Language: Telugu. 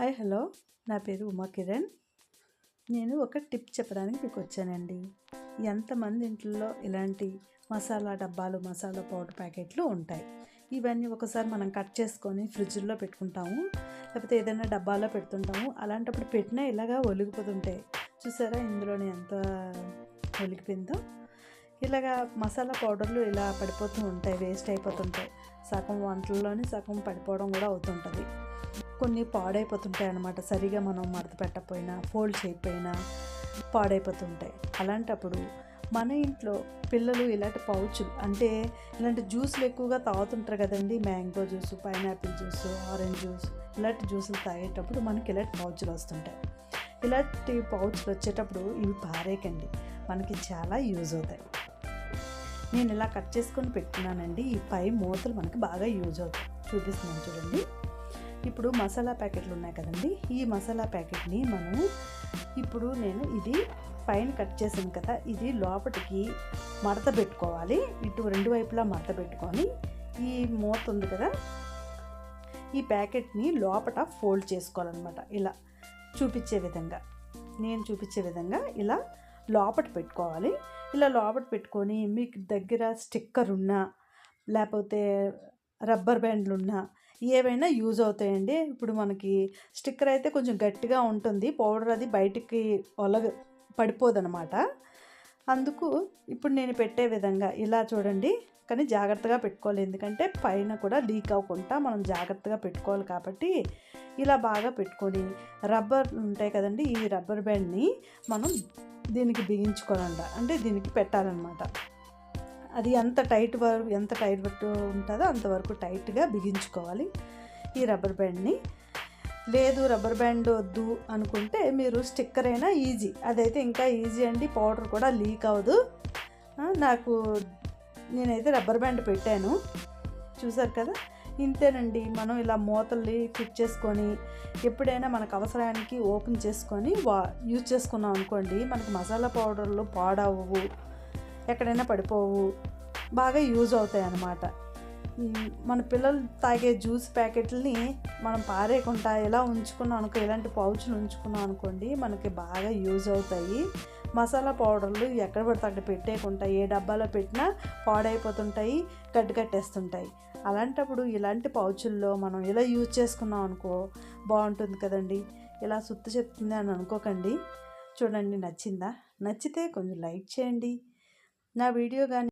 Hi hello. నా పేరు ఉమా కిరణ్. నేను ఒక టిప్ చెప్పడానికి మీకు వచ్చానండి. ఎంతమంది ఇంట్లో ఇలాంటి మసాలా డబ్బాలు మసాలా పౌడర్ ప్యాకెట్లు ఉంటాయి. ఇవన్నీ ఒకసారి మనం కట్ చేసుకొని ఫ్రిడ్జ్లో పెట్టుకుంటాము. లేకపోతే ఏదైనా డబ్బాలో పెడుతుంటాము. అలాంటప్పుడు పెట్టినా ఇలాగా ఒలిగిపోతుంటాయి. చూసారా ఇందులోనే ఎంత ఒలిగిపోయిందో? ఇలాగా మసాలా పౌడర్లు ఇలా పడిపోతూ ఉంటాయి వేస్ట్ అయిపోతుంటాయి. సగం వంటల్లోనే సగం పడిపోవడం కూడా అవుతుంటుంది. కొన్ని పాడైపోతుంటాయి అన్నమాట. సరిగా మనం మడత పెట్టకపోయినా ఫోల్డ్ చేయకపోయినా పాడైపోతుంటాయి. అలాంటప్పుడు మన ఇంట్లో పిల్లలు ఇలాంటి పౌచులు అంటే ఇలాంటి జ్యూస్లు ఎక్కువగా తాగుతుంటారు కదండి. Mango juice pineapple juice orange juice ఇలాంటి జ్యూసులు తాగేటప్పుడు మనకి ఇలాంటి పౌచులు వస్తుంటాయి. ఇలాంటి పౌచులు వచ్చేటప్పుడు ఇవి పారేకండి మనకి చాలా యూజ్ అవుతాయి. నేను ఇలా కట్ చేసుకొని పెట్టుకున్నానండి. ఈ పై మూతలు మనకి బాగా యూజ్ అవుతాయి. చూపిస్తున్నాను చూడండి. ఇప్పుడు మసాలా ప్యాకెట్లు ఉన్నాయి కదండి. ఈ మసాలా ప్యాకెట్ని మనం ఇప్పుడు నేను ఇది పైన కట్ చేసాను కదా ఇది లోపటికి మడత పెట్టుకోవాలి. ఇటు రెండు వైపులా మడత పెట్టుకొని ఈ మూత ఉంది కదా ఈ ప్యాకెట్ని లోపల ఫోల్డ్ చేసుకోవాలన్నమాట. ఇలా చూపించే విధంగా. నేను చూపించే విధంగా ఇలా లోపట పెట్టుకోవాలి. ఇలా లోపట పెట్టుకొని మీకు దగ్గర స్టిక్కర్ ఉన్నా లేకపోతే రబ్బర్ బ్యాండ్లు ఉన్నా ఏవైనా యూజ్ అవుతాయండి. ఇప్పుడు మనకి స్టిక్కర్ అయితే కొంచెం గట్టిగా ఉంటుంది. పౌడర్ అది బయటికి ఒలగ పడిపోదనమాట. అందుకు ఇప్పుడు నేను పెట్టే విధంగా ఇలా చూడండి. కానీ జాగ్రత్తగా పెట్టుకోవాలి. ఎందుకంటే పైన కూడా లీక్ అవ్వకుండా మనం జాగ్రత్తగా పెట్టుకోవాలి కాబట్టి ఇలా బాగా పెట్టుకొని రబ్బర్ ఉంటాయి కదండి ఈ రబ్బర్ బ్యాండ్ని మనం దీనికి బిగించుకోవాలంట. అంటే దీనికి పెట్టాలన్నమాట. అది ఎంత టైట్ వరకు ఎంత టైట్ వరకు ఉంటుందో అంతవరకు టైట్గా బిగించుకోవాలి ఈ రబ్బర్ బ్యాండ్ని. లేదు రబ్బర్ బ్యాండ్ వద్దు అనుకుంటే మీరు స్టిక్కర్ అయినా ఈజీ అదైతే ఇంకా ఈజీ అండి పౌడర్ కూడా లీక్ అవ్వదు. నాకు నేనైతే రబ్బర్ బ్యాండ్ పెట్టాను. చూసారు కదా? ఇంతేనండి మనం ఇలా మూతల్ని ఫిట్ చేసుకొని ఎప్పుడైనా మనకు అవసరానికి ఓపెన్ చేసుకొని వా యూజ్ చేసుకున్నాం అనుకోండి మనకు మసాలా పౌడర్లు పాడవు ఎక్కడైనా పడిపోవు బాగా యూజ్ అవుతాయి అన్నమాట మన పిల్లలు తాగే జ్యూస్ ప్యాకెట్లని మనం పారేయకుండా ఎలా ఉంచుకున్నాం అనుకో ఎలాంటి పౌచ్లు ఉంచుకున్నాం అనుకోండి మనకి బాగా యూజ్ అవుతాయి. మసాలా పౌడర్లు ఎక్కడ పడితే అక్కడ పెట్టేయకుండా ఏ డబ్బాలో పెట్టినా పాడైపోతుంటాయి గడ్డి కట్టేస్తుంటాయి అలాంటప్పుడు ఇలాంటి పౌచుల్లో మనం ఇలా యూజ్ చేసుకున్నాం అనుకో బాగుంటుంది కదండి. ఇలా సుత్తు చెప్తుంది అని అనుకోకండి. చూడండి నచ్చిందా? నచ్చితే కొంచెం లైక్ చేయండి. నా వీడియో కానీ